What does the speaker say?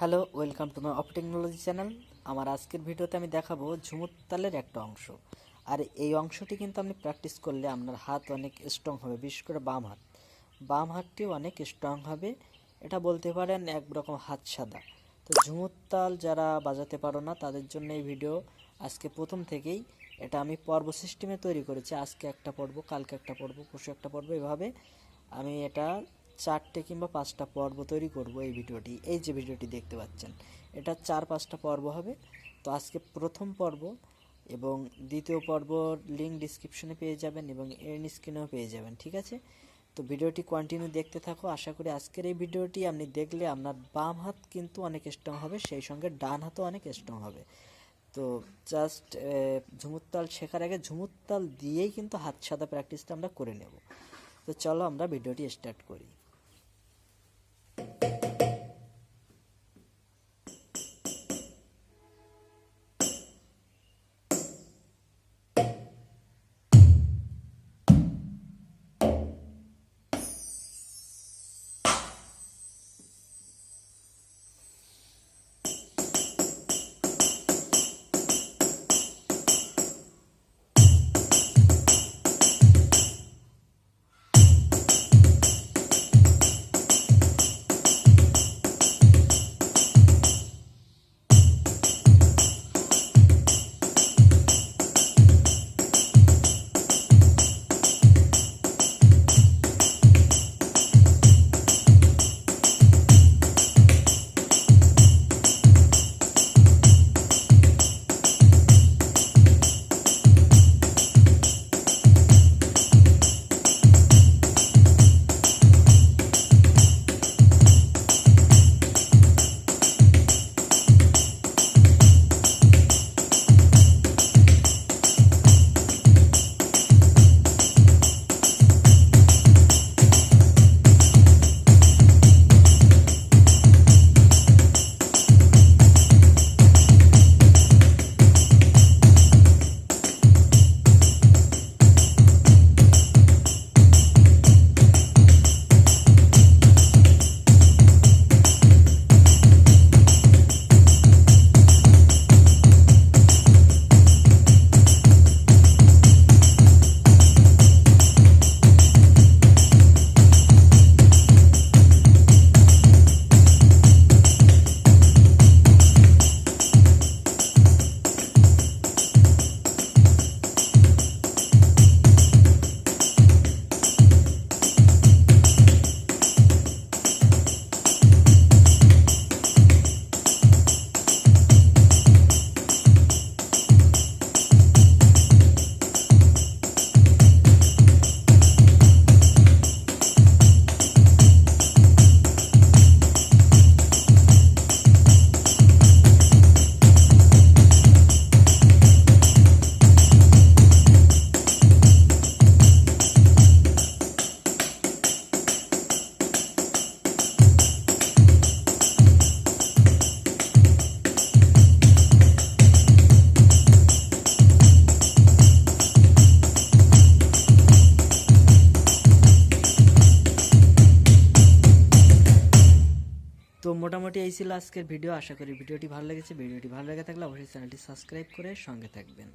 Hello, welcome to my of technology channel. আমার আজকের ভিডিওতে আমি দেখাবো ঝুমুর তালের একটা অংশ। আর এই অংশটি কিন্তু আপনি প্র্যাকটিস করলে আপনার হাত অনেক স্ট্রং হবে, বিশেষ করে বাম হাত। বাম হাতটিও অনেক স্ট্রং হবে। এটা বলতে পারেন একরকম হাত সাদা। তো ঝুমুর তাল যারা বাজাতে পারো না, তাদের জন্য এই ভিডিও আজকে প্রথম থেকেই। এটা আমি পর্ব সিস্টেমে তৈরি করেছি। আজকে একটা পর্ব, কালকে একটা পর্ব, পরশু একটা পর্ব, এভাবে আমি এটা চারটে কিংবা পাঁচটা পর্ব তৈরি করব এই ভিডিওটি, এই যে ভিডিওটি দেখতে পাচ্ছেন। এটা চার পাঁচটা পর্ব হবে। তো আজকে প্রথম পর্ব এবং দ্বিতীয় পর্ব লিঙ্ক ডিসক্রিপশনে পেয়ে যাবেন এবং এন স্ক্রিনেও পেয়ে যাবেন, ঠিক আছে? তো ভিডিওটি কন্টিনিউ দেখতে থাকো। আশা করি আজকের এই ভিডিওটি আপনি দেখলে আপনার বাম হাত কিন্তু অনেক স্ট্রং হবে, সেই সঙ্গে ডান হাতও অনেক স্ট্রং হবে। তো জাস্ট ঝুমুর তাল শেখার আগে ঝুমুর তাল দিয়েই কিন্তু হাত সাদা প্র্যাকটিসটা আমরা করে নেব। তো চলো আমরা ভিডিওটি স্টার্ট করি। তো মোটামুটি এই ছিল আজকের ভিডিও। আশা করি ভিডিওটি ভালো লেগেছে। ভিডিওটি ভালো লেগে থাকলে অবশ্যই চ্যানেলটি সাবস্ক্রাইব করে সঙ্গে থাকবেন।